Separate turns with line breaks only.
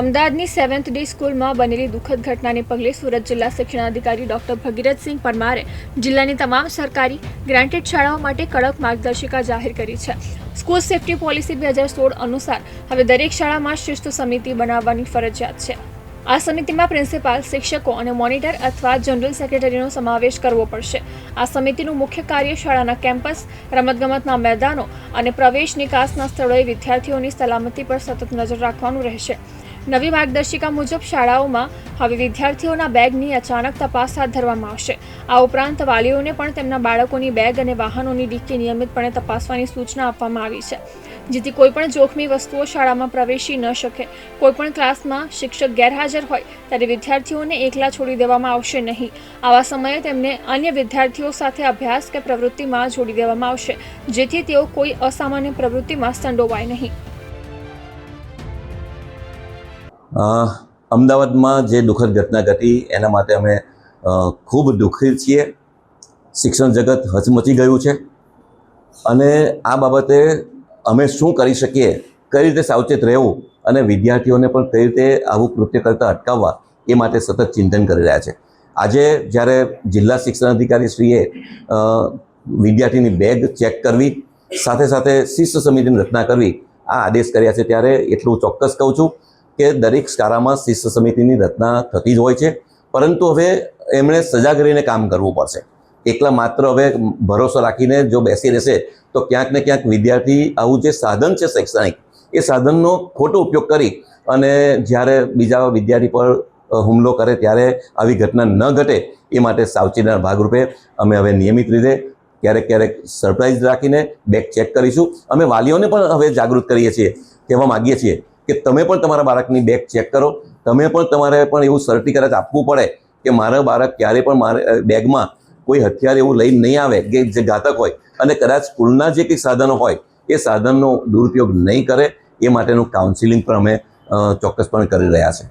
અમદાવાદની seventh day સ્કૂલમાં બનેલી દુઃખદ ઘટનાને પગલે સુરત જિલ્લા શિક્ષણાધિકારી ડોક્ટર ભગીરથસિંહ પરમારે જિલ્લાની તમામ સરકારી ગ્રાન્ટેડ શાળાઓ માટે કડક માર્ગદર્શિકા જાહેર કરી છે. સ્કૂલ સેફ્ટી પોલિસી બે હજાર સોળ અનુસાર હવે દરેક શાળામાં શિસ્ત સમિતિ બનાવવાની ફરજિયાત છે. આ સમિતિમાં પ્રિન્સિપાલ, શિક્ષકો અને મોનિટર અથવા જનરલ સેક્રેટરીનો સમાવેશ કરવો પડશે. આ સમિતિનું મુખ્ય કાર્ય શાળાના કેમ્પસ, રમતગમતના મેદાનો અને પ્રવેશ નિકાસના સ્થળોએ વિદ્યાર્થીઓની સલામતી પર સતત નજર રાખવાનું રહેશે. નવી માર્ગદર્શિકા મુજબ શાળાઓમાં હવે વિદ્યાર્થીઓના બેગની અચાનક તપાસ હાથ ધરવામાં આવશે. આ ઉપરાંત વાલીઓને પણ તેમના બાળકોની બેગ અને વાહનોની ડિક્કી નિયમિતપણે તપાસવાની સૂચના આપવામાં આવી છે. જેથી કોઈપણ જોખમી વસ્તુઓ શાળામાં પ્રવેશી ન શકે. કોઈપણ ક્લાસમાં શિક્ષક ગેરહાજર હોય, ત્યારે વિદ્યાર્થીઓને એકલા છોડી દેવામાં આવશે નહીં. આવા સમયે તેમને અન્ય વિદ્યાર્થીઓ સાથે અભ્યાસ કે પ્રવૃત્તિમાં જોડી દેવામાં આવશે, જેથી તેઓ કોઈ અસામાન્ય પ્રવૃત્તિમાં સંડોવાય નહીં.
અમદાવાદમાં જે દુઃખદ ઘટના ઘટી, એના માટે અમે ખૂબ દુઃખી છીએ. શિક્ષણ જગત હચમચી ગયું છે. અને આ બાબતે અમે શું કરી શકીએ, કઈ રીતે સાવચેત રહેવું અને વિદ્યાર્થીઓને પણ કઈ રીતે આવું કૃત્ય કરતાં અટકાવવા, એ માટે સતત ચિંતન કરી રહ્યા છે. આજે જ્યારે જિલ્લા શિક્ષણ અધિકારીશ્રીએ વિદ્યાર્થીની બેગ ચેક કરવી, સાથે સાથે શિસ્ત સમિતિની રચના કરવી, આ આદેશ કર્યા છે, ત્યારે એટલું ચોક્કસ કહું છું. કે દરેક શાળામાં શિસ્ત સમિતિની રચના થતી જ હોય છે. પરંતુ હવે એમણે સજાગ રહીને કામ કરવું પડશે. એકલા માત્ર હવે ભરોસો રાખીને જો બેસી રહેશે, તો ક્યાંક ને ક્યાંક વિદ્યાર્થી આવું જે સાધન છે શૈક્ષણિક, એ સાધનનો ખોટો ઉપયોગ કરી અને જ્યારે બીજા વિદ્યાર્થી પર હુમલો કરે ત્યારે આવી ઘટના ન ઘટે, એ માટે સાવચેતીના ભાગરૂપે અમે હવે નિયમિત રીતે ક્યારેક ક્યારેક સરપ્રાઇઝ રાખીને બેગ ચેક કરીશું. અમે વાલીઓને પણ હવે જાગૃત કરીએ છીએ, કહેવા માગીએ છીએ કે તમે પણ તમારા બાળકની બેગ ચેક કરો. તમે પણ તમારે પણ એવું સર્ટિફિકેટ આપવું પડે કે મારા બાળક ક્યારે પણ મારે બેગમાં કોઈ હથિયાર એવું લઈને નહીં આવે, કે જે ઘાતક હોય. અને કદાચ સ્કૂલના જે કંઈ સાધનો હોય, એ સાધનનો દુરુપયોગ નહીં કરે. એ માટેનું કાઉન્સિલિંગ પણ અમે ચોક્કસપણે કરી રહ્યા છે